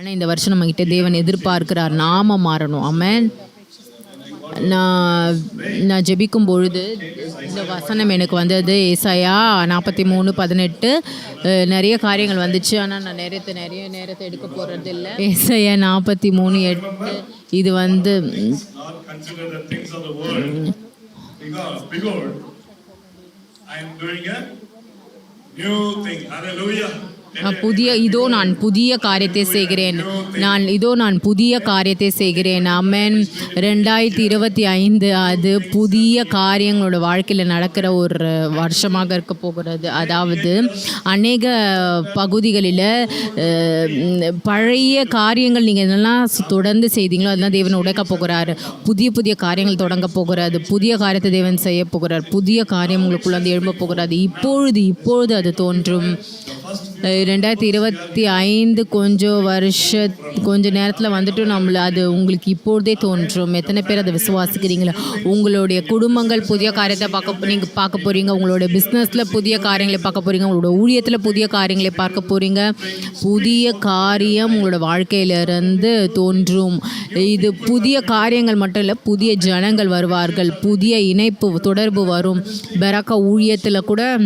ஆனால் இந்த வருஷம் நம்மக்கிட்ட தேவன் எதிர்பார்க்கிறார். நாம மாறணும். ஆமென். நான் நான் ஜெபிக்கும் பொழுது இந்த வசனம் எனக்கு வந்தது. ஏசாயா நாற்பத்தி மூணு பதினெட்டு நிறைய காரியங்கள் வந்துச்சு. ஆனால் நான் நேரத்தை நிறைய நேரத்தை எடுக்க போகிறது இல்லை ஏசாயா நாற்பத்தி மூணு எட்டு இது வந்து I am doing a new thing. Hallelujah. புதிய இதோ நான் புதிய காரியத்தை செய்கிறேன் நான் இதோ நான் புதிய காரியத்தை செய்கிறேன் அம்மன் ரெண்டாயிரத்தி இருபத்தி ஐந்து அது புதிய காரியங்களோட வாழ்க்கையில் நடக்கிற ஒரு வருஷமாக இருக்க போகிறது அதாவது அநேக பகுதிகளில் பழைய காரியங்கள் நீங்கள் என்னெல்லாம் தொடர்ந்து செய்தீங்களோ அதெல்லாம் தேவன் உடைக்க போகிறாரு புதிய புதிய காரியங்கள் தொடங்க போகிறாரு புதிய காரியத்தை தேவன் செய்ய போகிறார் புதிய காரியம் உங்களுக்குள்ள வந்து எழும்ப போகிறாரு இப்பொழுது இப்பொழுது அது தோன்றும் ரெண்டாயிரத்தி இருபத்தி ஐந்து கொஞ்சம் வருஷ கொஞ்ச நேரத்தில் வந்துட்டு நம்மளை. அது உங்களுக்கு இப்பொழுதே தோன்றும். எத்தனை பேர் அதை விசுவாசிக்கிறீங்களா? உங்களுடைய குடும்பங்கள் புதிய காரியத்தை பார்க்க நீங்கள் பார்க்க போகிறீங்க உங்களோட பிஸ்னஸில் புதிய காரியங்களை பார்க்க போகிறீங்க உங்களோட ஊழியத்தில் புதிய காரியங்களை பார்க்க போகிறீங்க புதிய காரியம் உங்களோட வாழ்க்கையிலிருந்து தோன்றும். இது புதிய காரியங்கள் மட்டும் இல்லை புதிய ஜனங்கள் வருவார்கள். புதிய இணைப்பு தொடர்பு வரும். பெராக்கா ஊழியத்தில் கூட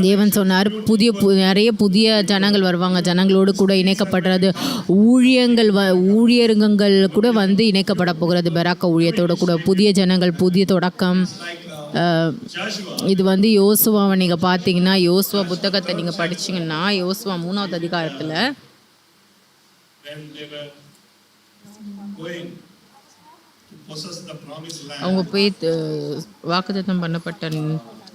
தேவன் சொன்னார் புதிய பு- நிறைய புதிய ஜனங்கள் வருவாங்க. ஜனங்களோடு கூட இணைக்கப்படுறது. ஊழியங்கள் வ ஊழியருங்கங்கள் கூட வந்து இணைக்கப்பட போகிறது. பெராக்க ஊழியத்தோட கூட. புதிய ஜனங்கள் புதிய தொடக்கம். இது வந்து யோசுவாவை நீங்கள் பார்த்தீங்கன்னா யோசுவா புத்தகத்தை நீங்கள் படிச்சீங்கன்னா யோசுவா மூணாவது அதிகாரத்தில் அவங்க போய் வாக்குத்தம் பண்ணப்பட்ட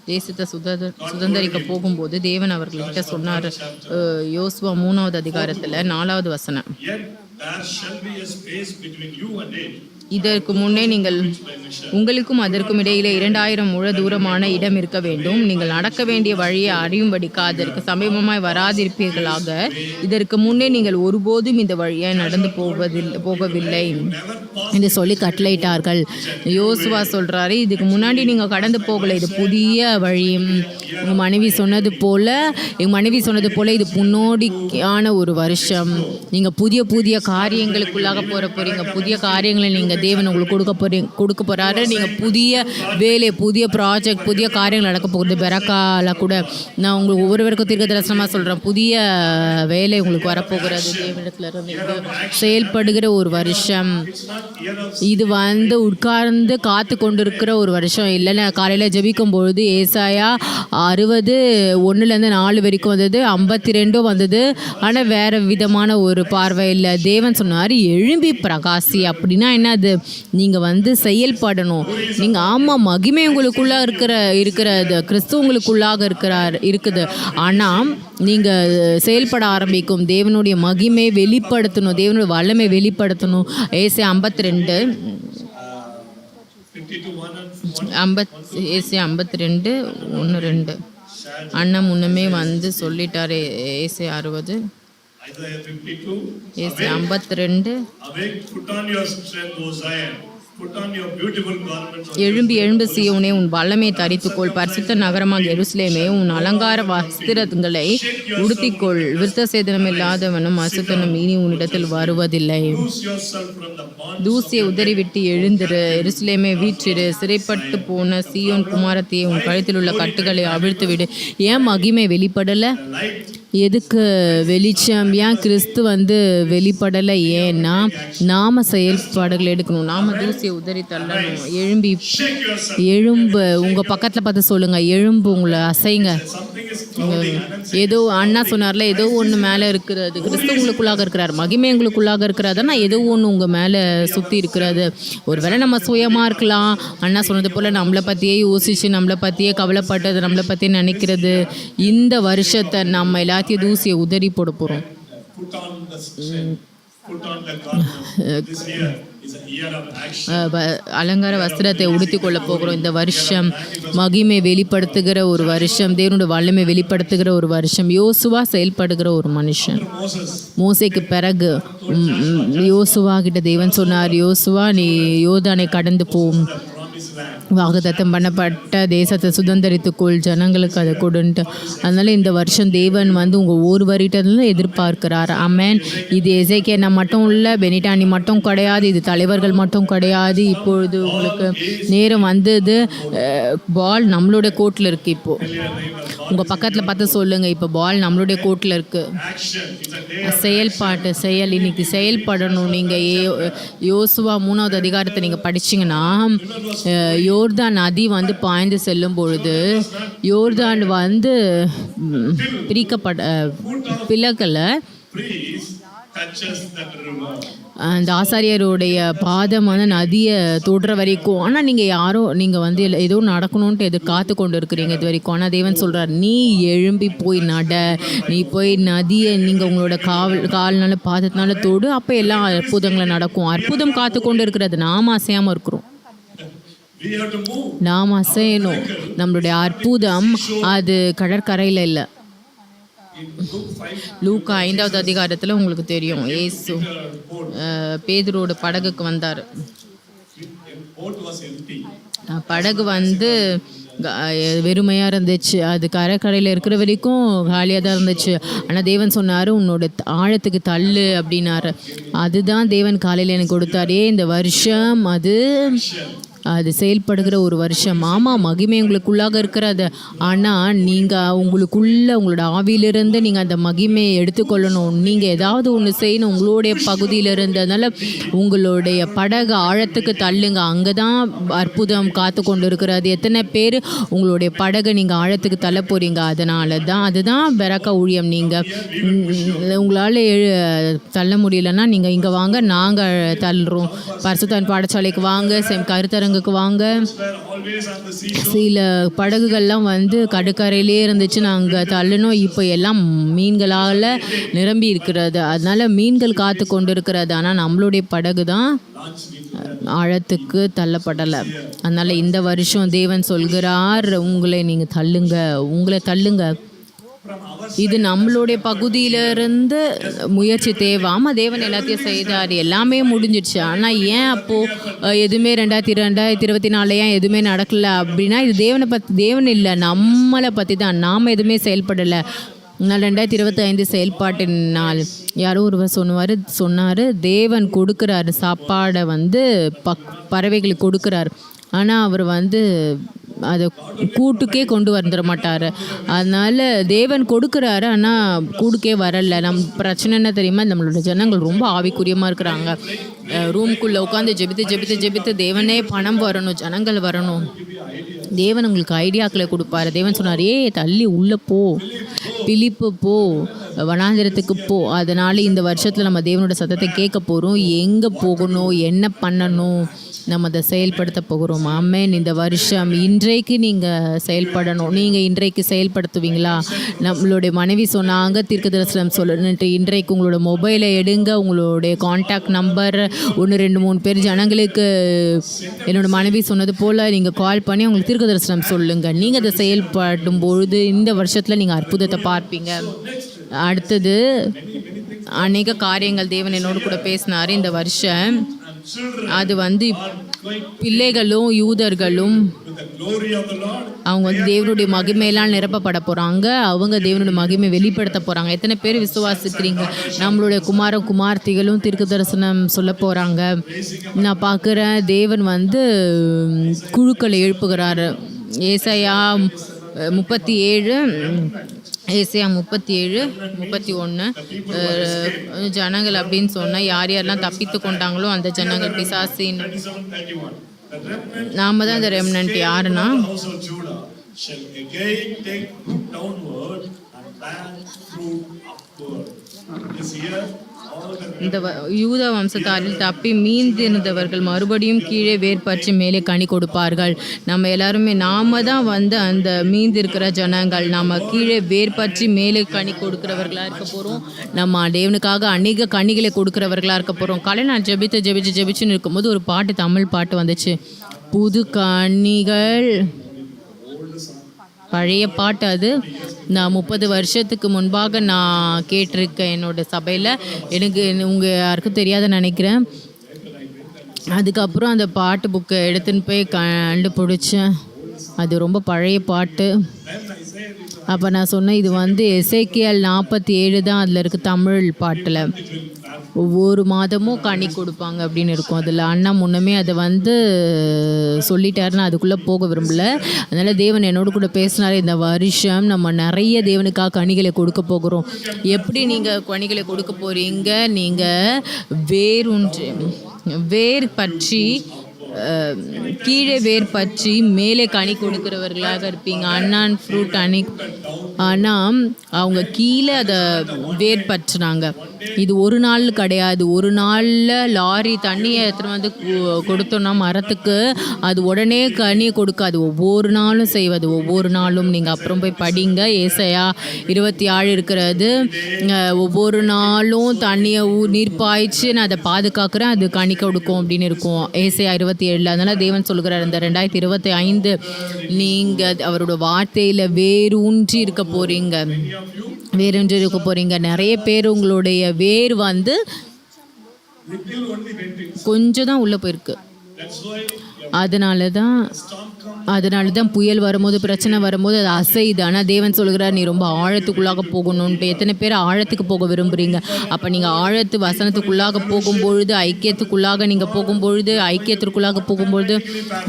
தேசத்தை சுதந்திர சுதந்திரிக்க போகும்போது தேவன் அவர்கள்கிட்ட சொன்னார் அஹ், யோசுவா மூணாவது அதிகாரத்தில் நாலாவது வசனம். இதற்கு முன்னே நீங்கள் உங்களுக்கும் அதற்கும் இடையிலே இரண்டாயிரம் முழ தூரமான இடம் இருக்க வேண்டும். நீங்கள் நடக்க வேண்டிய வழியை அறியும்படிக்கு அதற்கு சமீபமாய் வராதிருப்பீர்களாக. இதற்கு முன்னே நீங்கள் ஒருபோதும் இந்த வழியை நடந்து போவதில்லை போகவில்லை. என்று சொல்லி கட்டளையிட்டார்கள். யோசுவா சொல்கிறாரு இதுக்கு முன்னாடி நீங்கள் கடந்து போகலை. இது புதிய வழி. உங்கள் மனைவி சொன்னது போல் எங்கள் மனைவி சொன்னது போல் இது முன்னோடியான ஒரு வருஷம். நீங்கள் புதிய புதிய காரியங்களுக்குள்ளாக போகிற போகிறீங்க புதிய காரியங்களை நீங்கள் தேவன் உங்களுக்கு கொடுக்க போறீங்க கொடுக்க போகிறாரு நீங்கள் புதிய வேலை புதிய ப்ராஜெக்ட் புதிய காரியங்கள் நடக்க போகுது. பெறக்கால கூட நான் உங்களுக்கு ஒவ்வொருவருக்கும் தீர்க்க தரிசனமாக சொல்கிறேன் புதிய வேலை உங்களுக்கு வரப்போகிறது. தேவனிடத்துல இருந்து இது செயல்படுகிற ஒரு வருஷம். இது வந்து உட்கார்ந்து காத்து கொண்டிருக்கிற ஒரு வருஷம். இல்லைன்னா காலையில் ஜெபிக்கும் பொழுது ஏசாயா அறுபது ஒன்றுலேருந்து நாலு வரைக்கும் வந்தது ஐம்பத்தி ரெண்டும் வந்தது. ஆனால் வேறு விதமான ஒரு பார்வை இல்லை. தேவன் சொன்னார் எழும்பி பிரகாசி. அப்படின்னா என்னது நீங்கள் வந்து செயல்படணும். நீங்கள் ஆமாம் மகிமை உங்களுக்குள்ளே இருக்கிற இருக்கிறது கிறிஸ்து உங்களுக்குள்ளாக இருக்கிறார் இருக்குது. ஆனால் நீங்கள் செயல்பட ஆரம்பிக்கும். தேவனுடைய மகிமை வெளிப்படுத்தணும். தேவனுடைய வல்லமை வெளிப்படுத்தணும். ஏசை ஐம்பத்தி ரெண்டு ஐம்பத் ஏசி ஐம்பத்தி ரெண்டு ஒன்று ரெண்டு. அண்ணன் முன்னமே வந்து சொல்லிட்டாரு. ஏசி அறுபது. ஐம்பத்தி ரெண்டு. எழும்பி எழும்பு சீயோனே உன் வல்லமை தரித்துக்கொள். பரிசுத்த நகரமாக எருசலேமே உன் அலங்கார வஸ்திரங்களை உடுத்திக்கொள். விருத்த சேதனம் இல்லாதவனும் அசுத்தனும் இனி உன்னிடத்தில் வருவதில்லை. தூசியை உதறிவிட்டு எழுந்திரு. எருசலேமே வீற்றிரு. சிறைப்பட்டு போன சீயோன் குமாரத்தியை உன் கழுத்தில் உள்ள கட்டுகளை அவிழ்த்து விடு ஏன் மகிமை வெளிப்படலை? எதுக்கு வெளிச்சம்? ஏன் கிறிஸ்து வந்து வெளிப்படலை? ஏன்னா நாம செயல்பாடுகள் எடுக்கணும். நாம தூசியை உதறி தள்ளணும். எழும்பி எழும்பு. உங்கள் பக்கத்தில் பார்த்து சொல்லுங்கள் எழும்பு உங்களை அசைங்க. ஏதோ அண்ணா சொன்னார்ல ஏதோ ஒன்று மேலே இருக்கிறது. கிறிஸ்து உங்களுக்குள்ளாக இருக்கிறார். மகிமை உங்களுக்குள்ளாக இருக்கிறதுனா ஏதோ ஒன்று உங்கள் மேலே சுற்றி இருக்கிறது. ஒருவேளை நம்ம சுயமாக இருக்கலாம். அண்ணா சொன்னது போல் நம்மளை பற்றியே யோசிச்சு நம்மளை பற்றியே கவலைப்பட்டது நம்மளை பற்றி நினைக்கிறது. இந்த வருஷத்தை நம்ம எல்லாத்தையும் தூசியை உதறி போட போகிறோம். அலங்கார வஸ்திரத்தை உடுத்தி கொள்ள போகிறோம். இந்த வருஷம் மகிமை வெளிப்படுத்துகிற ஒரு வருஷம் தேவனுடைய வல்லமை வெளிப்படுத்துகிற ஒரு வருஷம் யோசுவா செயல்படுகிற ஒரு மனுஷன். மோசேக்கு பிறகு யோசுவா கிட்ட தேவன் சொன்னார் யோசுவா நீ யோதானை கடந்து போம் promised பண்ணப்பட்ட தேசத்தை சுதந்திரித்துக்கொள் ஜனங்களுக்கு அதை கொடுன்ட்டு. அதனால் இந்த வருஷம் தேவன் வந்து உங்கள் ஒருவரிட்ட எதிர்பார்க்கிறார். அமேன் இது எசைக்கேனா மட்டும் இல்லை பெனிடானி மட்டும் கிடையாது இது தலைவர்கள் மட்டும் கிடையாது. இப்பொழுது உங்களுக்கு நேரம் வந்தது பால் நம்மளுடைய கோர்ட்டில் இருக்குது இப்போது உங்கள் பக்கத்தில் பார்த்து சொல்லுங்கள் இப்போ பால் நம்மளுடைய கோர்ட்டில் இருக்குது செயல்பாட்டு செயல் இன்னைக்கு செயல்படணும். நீங்கள் ஏ யோசுவா மூணாவது அதிகாரத்தை நீங்கள் படிச்சீங்கன்னா யோ யோர்தான் நதி வந்து பாய்ந்து செல்லும் பொழுது யோர்தான் வந்து பிரிக்கப்பட பிளக்கலை. அந்த ஆசாரியருடைய பாதம் வந்து நதியை தொடுற வரைக்கும். ஆனால் நீங்கள் யாரோ நீங்கள் வந்து ஏதோ நடக்கணுன்ட்டு எதிர் காத்து கொண்டு இருக்கிறீங்க இது வரைக்கும். ஆனால் தேவன் சொல்கிறார் நீ எழும்பி போய் நட. நீ போய் நதியை நீங்கள் உங்களோட காவல் கால்னால பாதத்தினால தொடு. அப்போ எல்லாம் அற்புதங்களை நடக்கும். அற்புதம் காத்து கொண்டு இருக்கிறது நாம் அசையாமல் இருக்கிறோம். நாம் அசையணும். நம்மளுடைய அற்புதம் அது கடற்கரையில் இல்லை. லூக்கா ஐந்தாவது அதிகாரத்தில் உங்களுக்கு தெரியும். ஏசு பேதரோட படகுக்கு வந்தார். படகு வந்து வெறுமையாக இருந்துச்சு. அது கரைக்கடையில் இருக்கிற வரைக்கும் காலியாக தான் இருந்துச்சு. ஆனால் தேவன் சொன்னார் உன்னோட ஆழத்துக்கு தள்ளு அப்படின்னாரு. அதுதான் தேவன் காலையில் எனக்கு கொடுத்தாரே. இந்த வருஷம் அது அது செயல்படுகிற ஒரு வருஷம். ஆமாம் மகிமை உங்களுக்குள்ளாக இருக்கிறது. ஆனால் நீங்கள் உங்களுக்குள்ள உங்களோட ஆவியிலிருந்து நீங்கள் அந்த மகிமையை எடுத்துக்கொள்ளணும். நீங்கள் ஏதாவது ஒன்று செய்யணும் உங்களுடைய பகுதியிலிருந்து. அதனால் உங்களுடைய படகு ஆழத்துக்கு தள்ளுங்க. அங்கே தான் அற்புதம் காத்து கொண்டு இருக்கிறது எத்தனை பேர் உங்களுடைய படகை நீங்கள் ஆழத்துக்கு தள்ள போகிறீங்க அதனால தான் அதுதான் பெறக்க ஊழியம். நீங்கள் உங்களால் எழு- தள்ள முடியலன்னா நீங்கள் இங்கே வாங்க. நாங்கள் தள்ளுறோம். பரிசுத்தான் பாடசாலைக்கு வாங்க. செம் கருத்தரங்குக்கு வாங்க. சில படகுகள்லாம் வந்து கடற்கரையிலே இருந்துச்சு. நாங்கள் தள்ளினோம். இப்போ எல்லாம் மீன்களால் நிரம்பி இருக்கிறது. அதனால மீன்கள் காத்து கொண்டு இருக்கிறது ஆனால் நம்மளுடைய படகு தான் ஆழத்துக்கு தள்ளப்படலை. அதனால் இந்த வருஷம் தேவன் சொல்கிறார் உங்களை நீங்கள் தள்ளுங்க. உங்களை தள்ளுங்க. இது நம்மளுடைய பகுதியிலிருந்து முயற்சி தேவாமல் தேவன் எல்லாத்தையும் செய்தார். எல்லாமே முடிஞ்சிடுச்சு. ஆனால் ஏன் அப்போது எதுவுமே ரெண்டாயிரத்தி ரெண்டாயிரத்தி இருபத்தி நாலில் ஏன் எதுவுமே நடக்கலை அப்படின்னா இது தேவனை பற்றி தேவன் இல்லை. நம்மளை பற்றி தான். நாம் எதுவுமே செயல்படலை. நான் ரெண்டாயிரத்தி இருபத்தி ஐந்து செயல்பாட்டின் நாள். யாரோ ஒருவர் சொன்னார் சொன்னார் தேவன் கொடுக்குறாரு சாப்பாடை வந்து பக் பறவைகளுக்கு கொடுக்குறாரு. ஆனால் அவர் வந்து அதை கூட்டுக்கே கொண்டு வந்துட மாட்டார். அதனால் தேவன் கொடுக்குறாரு ஆனால் கூடுக்கே வரலை. நம் பிரச்சனை என்ன தெரியுமா? நம்மளோட ஜனங்கள் ரொம்ப ஆவிக்குரியமாக இருக்கிறாங்க. ரூம்குள்ளே உட்காந்து ஜெபித்து ஜெபித்து ஜெபித்து தேவனே பணம் வரணும் ஜனங்கள் வரணும். தேவன் உங்களுக்கு ஐடியாக்களை கொடுப்பாரு. தேவன் சொன்னார் ஏ தள்ளி உள்ளே போ. பிலிப்பு போ. வனாந்திரத்துக்கு போ. அதனால் இந்த வருஷத்தில் நம்ம தேவனோட சத்தத்தை கேட்க போகிறோம் எங்கே போகணும்? என்ன பண்ணணும்? நம்ம அதை செயல்படுத்த போகிறோம். ஆமேன். இந்த வருஷம் இன்றைக்கு நீங்கள் செயல்படணும். நீங்கள் இன்றைக்கு செயல்படுத்துவீங்களா? நம்மளுடைய மனைவி சொன்னாங்க தீர்க்க தரிசனம் சொல்லணுன்ட்டு இன்றைக்கு உங்களோட மொபைலை எடுங்க உங்களுடைய காண்டாக்ட் நம்பர் ஒன்று ரெண்டு மூணு பேர் ஜனங்களுக்கு என்னோட மனைவி சொன்னது போல் நீங்கள் கால் பண்ணி உங்களுக்கு தீர்க்க தரிசனம் சொல்லுங்கள் நீங்கள் அதை செயல்படும் பொழுது இந்த வருஷத்தில் நீங்கள் அற்புதத்தை பார்ப்பீங்க. அடுத்தது அநேக காரியங்கள் தேவன் என்னோடு கூட பேசினார். இந்த வருஷம் அது வந்து பிள்ளைகளும் யூதர்களும் அவங்க வந்து தேவனுடைய மகிமையெல்லாம் நிரப்பப்பட போகிறாங்க அவங்க தேவனுடைய மகிமை வெளிப்படுத்த போகிறாங்க எத்தனை பேர் விசுவாசிக்கிறீங்க? நம்மளுடைய குமார குமார்த்திகளும் தீர்க்க தரிசனம் சொல்ல போகிறாங்க நான் பார்க்குறேன் தேவன் வந்து குழுக்களை எழுப்புகிறாரு. ஏசாயா முப்பத்தி ஏழு ஏசியா முப்பத்தி ஏழு முப்பத்தி ஒன்று ஜனங்கள் அப்படின்னு சொன்னால் யார் யாரெல்லாம் தப்பித்து கொண்டாங்களோ அந்த ஜனங்கள் பிசாசின் நாம தான் இந்த ரெம்னன்ட் யாருன்னா இந்த வ- யூத வம்சத்தாரில் தப்பி மீந்திருந்தவர்கள் மறுபடியும் கீழே வேர்பற்றி மேலே கனி கொடுப்பார்கள். நம்ம எல்லாருமே நாம தான் வந்து அந்த மீந்திருக்கிற ஜனங்கள். நம்ம கீழே வேர்பற்றி மேலே கனி கொடுக்கிறவர்களாக இருக்க போகிறோம் நம்ம தேவனுக்காக அநேக கனிகளை கொடுக்கிறவர்களாக இருக்க போகிறோம் காலையில் நான் ஜெபித்து ஜெபிச்சு ஜெபிச்சுன்னு இருக்கும்போது ஒரு பாட்டு தமிழ் பாட்டு வந்துச்சு. புது கனிகள். பழைய பாட்டு அது. நான் முப்பது வருஷத்துக்கு முன்பாக நான் கேட்டிருக்கேன் என்னோட சபையில். எனக்கு உங்கள் யாருக்கும் தெரியாத நினைக்கிறேன். அதுக்கப்புறம் அந்த பாட்டு புக்கை எடுத்துன்னு போய் கண்டுபிடிச்சேன். அது ரொம்ப பழைய பாட்டு. அப்போ நான் சொன்னேன் இது வந்து எசேக்கியல் நாற்பத்தி ஏழு தான் அதில் இருக்குது தமிழ் பாட்டில். ஒவ்வொரு மாதமும் கனி கொடுப்பாங்க அப்படின்னு இருக்கும். அதில் அண்ணா முன்னமே அதை வந்து சொல்லிட்டாரு நான் அதுக்குள்ளே போக விரும்பல. அதனால் தேவன் என்னோட கூட பேசினார் இந்த வருஷம் நம்ம நிறைய தேவனுக்காக கனிகளை கொடுக்க போகிறோம். எப்படி நீங்கள் கனிகளை கொடுக்க போகிறீங்க நீங்கள் வேரூன்று வேர் பற்றி கீழே வேர் பற்றி மேலே கனி கொடுக்குறவர்களாக இருப்பீங்க. அண்ணான் ஃப்ரூட் அணி ஆனால் அவங்க கீழே அதை வேர் பற்றுனாங்க. இது ஒரு நாள் கிடையாது. ஒரு நாளில் லாரி தண்ணியை எடுத்துகிட்டு வந்து கொடுத்தோன்னா மரத்துக்கு அது உடனே கனி கொடுக்காது. ஒவ்வொரு நாளும் செய்வது. ஒவ்வொரு நாளும் நீங்கள் அப்புறம் போய் படிங்க. ஏசையா இருபத்தி ஆறு இருக்கிறது. ஒவ்வொரு நாளும் தண்ணியை ஊ நீர் பாய்ச்சி நான் அதை பாதுகாக்கிறேன். அது கனி கொடுக்கும் அப்படின்னு இருக்கும். ஏசையா இருபத்தி ஏழில் அதனால் தேவன் சொல்கிறார் இந்த ரெண்டாயிரத்தி இருபத்தி ஐந்து நீங்கள் அவரோட வார்த்தையில் வேரூன்றி இருக்க போகிறீங்க வேரூன்றி இருக்க போகிறீங்க நிறைய பேர் உங்களுடைய வேர் வந்து கொஞ்சம் தான் உள்ளே போயிருக்கு. அதனால தான். அதனால தான் புயல் வரும்போது பிரச்சனை வரும்போது அது அசையுது. ஆனால் தேவன் சொல்கிறார் நீ ரொம்ப ஆழத்துக்குள்ளாக போகணுன்ட்டு எத்தனை பேர் ஆழத்துக்கு போக விரும்புகிறீங்க அப்போ நீங்கள் ஆழத்து வசனத்துக்குள்ளாக போகும்பொழுது ஐக்கியத்துக்குள்ளாக நீங்கள் போகும்பொழுது ஐக்கியத்திற்குள்ளாக போகும்பொழுது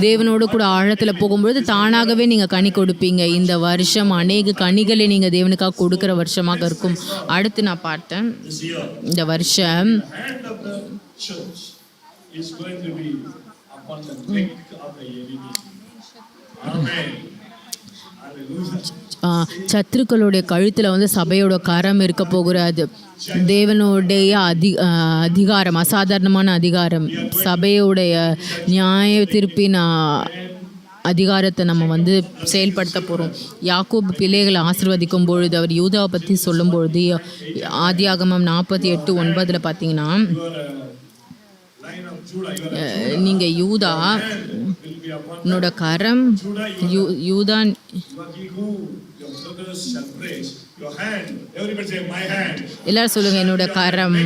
தேவனோடு கூட ஆழத்தில் போகும்பொழுது தானாகவே நீங்கள் கனி கொடுப்பீங்க. இந்த வருஷம் அநேக கனிகளை நீங்கள் தேவனுக்காக கொடுக்குற வருஷமாக இருக்கும். அடுத்து நான் பார்த்தேன். இந்த வருஷம் is going to be upon the neck of the enemy. சத்துருக்களுடைய கழுத்தில் வந்து சபையோட கரம் இருக்க போகிறது. தேவனுடைய அதி அதிகாரம் அசாதாரணமான அதிகாரம். சபையுடைய நியாய திருப்பின் அதிகாரத்தை நம்ம வந்து செயல்படுத்த போகிறோம் யாக்கோபு பிள்ளைகளை ஆசிர்வதிக்கும் பொழுது அவர் யூதாவை பற்றி சொல்லும் பொழுது ஆதியாகமம் நாற்பத்தி எட்டு ஒன்பதில் பார்த்தீங்கன்னா நீங்கள் யூதா உன்னோட கரம் யூ யூதா எல்லாரும் சொல்லுங்க என்னோட கரம்.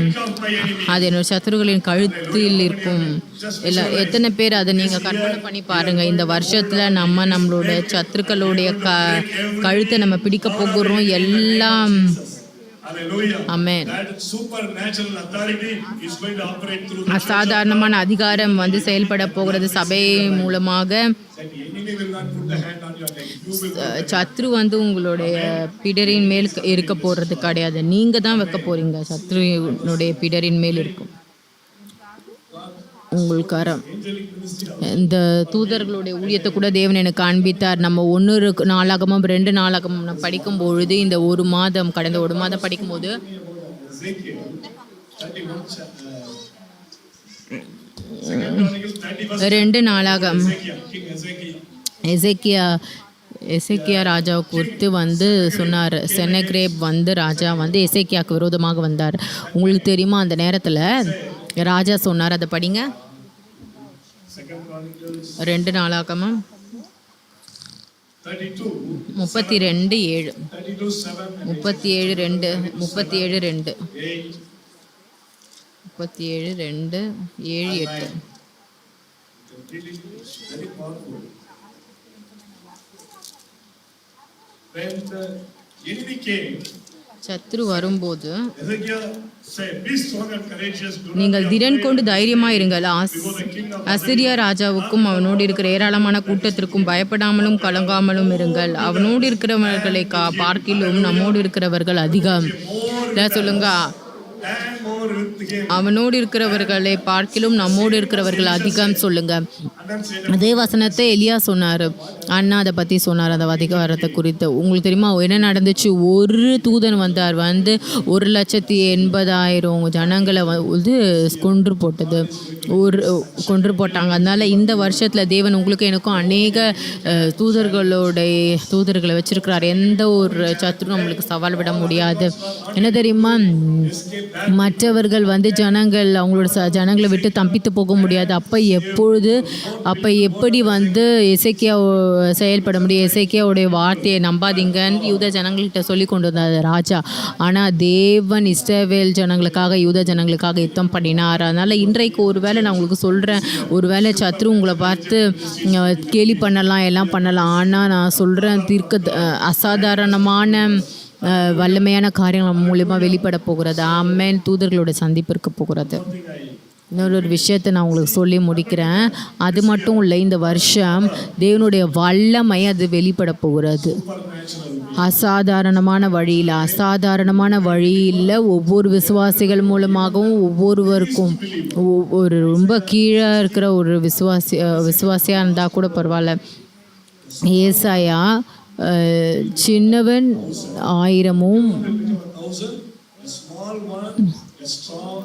அது என்னோட சத்துருகளின் கழுத்தில் இருக்கும். எல்லா எத்தனை பேர் அதை நீங்கள் கற்பனை பண்ணி பாருங்க. இந்த வருஷத்தில் நம்ம நம்மளோட சத்துருக்களுடைய க கழுத்தை நம்ம பிடிக்க போகிறோம். எல்லாம் அசாதாரணமான அதிகாரம் வந்து செயல்பட போகிறது சபை மூலமாக. சத்ரு வந்து உங்களுடைய பிடரின் மேல் இருக்க போகிறது கிடையாது. நீங்கள் தான் வைக்க போகிறீங்க சத்ருனுடைய பிடரின் மேல் இருக்கும். உங்களுக்கு கரம் இந்த தூதர்களுடைய ஊழியத்தை கூட தேவன் எனக்கு காண்பித்தார். நம்ம ஒன்று நாளாகமும் ரெண்டு நாளாகமும் நான் படிக்கும் பொழுது இந்த ஒரு மாதம் கடந்த ஒரு மாதம் படிக்கும்போது ரெண்டு நாளாகம் எசேக்கியா எசேக்கியா ராஜாவை குறித்து வந்து சொன்னார். செனக்ரேப் வந்து ராஜா வந்து எசேக்கியாவுக்கு விரோதமாக வந்தார். உங்களுக்கு தெரியுமா அந்த நேரத்தில்? ராஜா சொன்னார் அதை படிங்க. ரெண்டு நாளாகமும் 32, முப்பத்தி ரெண்டு ஏழு. 32, 7, and முப்பத்தி ஏழு ரெண்டு. முப்பத்தி ஏழு ரெண்டு. 8. முப்பத்தி ஏழு ரெண்டு. ஏழு எட்டு. When the enemy came, சத்ரு வரும்போது நீங்கள் திடன் கொண்டு தைரியமாக இருங்கள். அசிரியா ராஜாவுக்கும் அவனோடு இருக்கிற ஏராளமான கூட்டத்திற்கும் பயப்படாமலும் கலங்காமலும் இருங்கள். அவனோடு இருக்கிறவர்களை கா பார்க்கிலும் நம்மோடு இருக்கிறவர்கள் அதிகம். சொல்லுங்க. அவனோடு இருக்கிறவர்களை பார்க்கிலும் நம்மோடு இருக்கிறவர்கள் அதிகம் சொல்லுங்க. அதே வசனத்தை எலியா சொன்னார். அண்ணா அதை பற்றி சொன்னார் அந்த அதிகாரத்தை குறித்து. உங்களுக்கு தெரியுமா என்ன நடந்துச்சு? ஒரு தூதன் வந்தார் வந்து ஒரு லட்சத்தி எண்பதாயிரம் ஜனங்களை வந்து கொன்று போட்டது. ஒரு கொன்று போட்டாங்க. அதனால் இந்த வருஷத்தில் தேவன் உங்களுக்கு எனக்கும் அநேக தூதர்களுடைய தூதர்களை வச்சிருக்கிறார். எந்த ஒரு சத்துரும் நம்மளுக்கு சவால் விட முடியாது. என்ன தெரியுமா? மற்றவர்கள் வந்து ஜனங்கள் அவங்களோட ச ஜனங்களை விட்டு தம்பித்து போக முடியாது. அப்போ எப்பொழுது அப்போ எப்படி வந்து இசைக்கியா செயல்பட முடியும் இசைக்கியாவுடைய வார்த்தையை நம்பாதீங்கன்னு யூத ஜனங்கள்கிட்ட சொல்லி கொண்டு வந்தார் ராஜா. ஆனால் தேவன் இஸ்ரவேல் ஜனங்களுக்காக யூத ஜனங்களுக்காக யுத்தம் பண்ணினார். அதனால் இன்றைக்கு ஒரு வேளை நான் உங்களுக்கு சொல்கிறேன் ஒரு வேளை சத்ரு உங்களை பார்த்து கேலி பண்ணலாம் எல்லாம் பண்ணலாம். ஆனால் நான் சொல்கிறேன் தீர்க்க அசாதாரணமான வல்லமையான காரியங்கள் மூலயமா வெளிப்பட போகிறது. ஆமேன். தூதர்களோட சந்திப்பு இருக்க போகிறது. இன்னொரு விஷயத்தை நான் உங்களுக்கு சொல்லி முடிக்கிறேன். அது மட்டும் இல்லை இந்த வருஷம் தேவனுடைய வல்லமை அது வெளிப்பட போகிறது. அசாதாரணமான வழியில் அசாதாரணமான வழியில் ஒவ்வொரு விசுவாசிகள் மூலமாகவும் ஒவ்வொருவருக்கும் ஒரு ரொம்ப கீழே இருக்கிற ஒரு விசுவாசி விசுவாசியாக இருந்தால் கூட பரவாயில்ல. ஏசாயா சின்னவன் ஆயிரமும்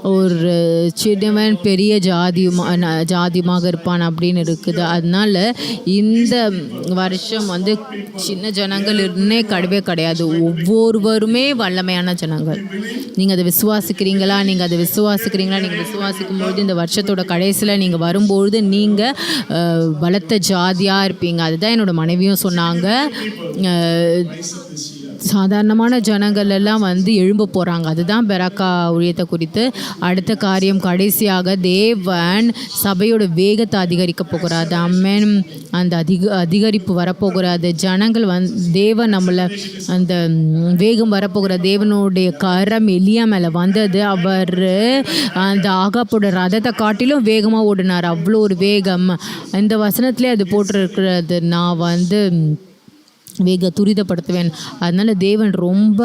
ஒரு சின்னவன் பெரிய ஜாதியுமா ந- ஜாதியுமாக இருப்பான் அப்படின்னு இருக்குது. அதனால இந்த வருஷம் வந்து சின்ன ஜனங்கள் இருந்தே கிடையவே கிடையாது. ஒவ்வொருவருமே வல்லமையான ஜனங்கள். நீங்கள் அதை விசுவாசிக்கிறீங்களா? நீங்கள் அதை விசுவாசிக்கிறீங்களா? நீங்கள் விசுவாசிக்கும் பொழுது இந்த வருஷத்தோட கடைசியில் நீங்கள் வரும்பொழுது நீங்கள் பலத்த ஜாதியாக இருப்பீங்க. அதுதான் என்னோட மனைவியும் சொன்னாங்க. சாதாரணமான ஜனங்கள் எல்லாம் வந்து எழும்ப போகிறாங்க அதுதான் பெராக்கா ஊழியத்தை குறித்து அடுத்த காரியம். கடைசியாக தேவன் சபையோட வேகத்தை அதிகரிக்க போகிறார். அம்மன். அந்த அதிக அதிகரிப்பு வரப்போகிறது. ஜனங்கள் வந் தேவன் நம்மளை அந்த வேகம் வரப்போகிற தேவனுடைய கரம் எலியா மேலே வந்தது. அவர் அந்த ஆகாப்போட ரதத்தை காட்டிலும் வேகமாக ஓடினார். அவ்வளோ ஒரு வேகம். இந்த வசனத்திலே அது போட்டிருக்கிறது. நான் வந்து வேக துரிதப்படுத்துவேன் அதனால் தேவன் ரொம்ப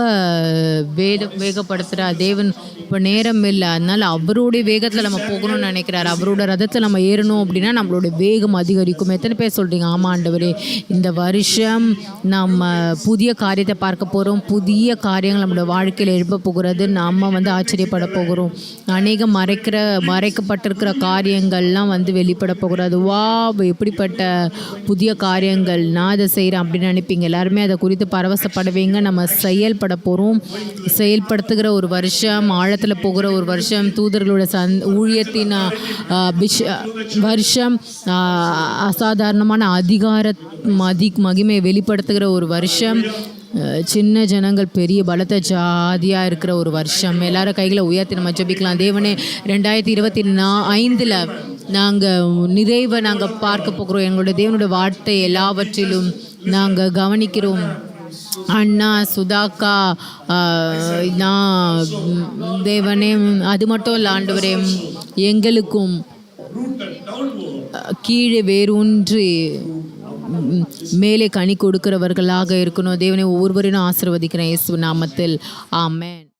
வேக வேகப்படுத்துகிறார் தேவன் இப்போ நேரம் இல்லை. அதனால் அவருடைய வேகத்தில் நம்ம போகணும்னு நினைக்கிறார். அவரோட ரதத்தில் நம்ம ஏறணும் அப்படின்னா நம்மளுடைய வேகம் அதிகரிக்கும். எத்தனை பேர் சொல்கிறீங்க ஆமாம் ஆண்டவரே. இந்த வருஷம் நம்ம புதிய காரியத்தை பார்க்க போகிறோம் புதிய காரியங்கள் நம்மளோட வாழ்க்கையில் எழுப்ப போகிறது. நம்ம வந்து ஆச்சரியப்பட போகிறோம். அநேக மறைக்கிற மறைக்கப்பட்டிருக்கிற காரியங்கள்லாம் வந்து வெளிப்பட போகிறது. வா எப்படிப்பட்ட புதிய காரியங்கள் நான் அதை செய்கிறேன் அப்படின்னு நினைப்பீங்க. எல்லாருமே அதை குறித்து பரவசப்படுவீங்க. நம்ம செயல்பட போகிறோம் செயல்படுத்துகிற ஒரு வருஷம் ஆழத்தில் போகிற ஒரு வருஷம் தூதர்களோட சந் ஊழியத்தின் பிஷ் வருஷம் அசாதாரணமான அதிகார மதி மகிமையை வெளிப்படுத்துகிற ஒரு வருஷம் சின்ன ஜனங்கள் பெரிய பலத்த ஜாதியாக இருக்கிற ஒரு வருஷம். எல்லாரும் கைகளை உயர்த்தி நம்ம ஜெபிக்கலாம். தேவனே ரெண்டாயிரத்தி இருபத்தி நா ஐந்தில் நாங்கள் நிறைவை நாங்கள் பார்க்க போகிறோம். எங்களுடைய தேவனுடைய வார்த்தை எல்லாவற்றிலும் நாங்கள் கவனிக்கிறோம். அண்ணா சுதாக்கா நான் தேவனே அது மட்டும் இல்லை ஆண்டவரே எங்களுக்கும் கீழே வேரூன்றி மேலே கனி கொடுக்கிறவர்களாக இருக்கணும். தேவனை ஒவ்வொருவரையும் ஆசிர்வதிக்கிறேன். இயேசு நாமத்தில். ஆமேன்.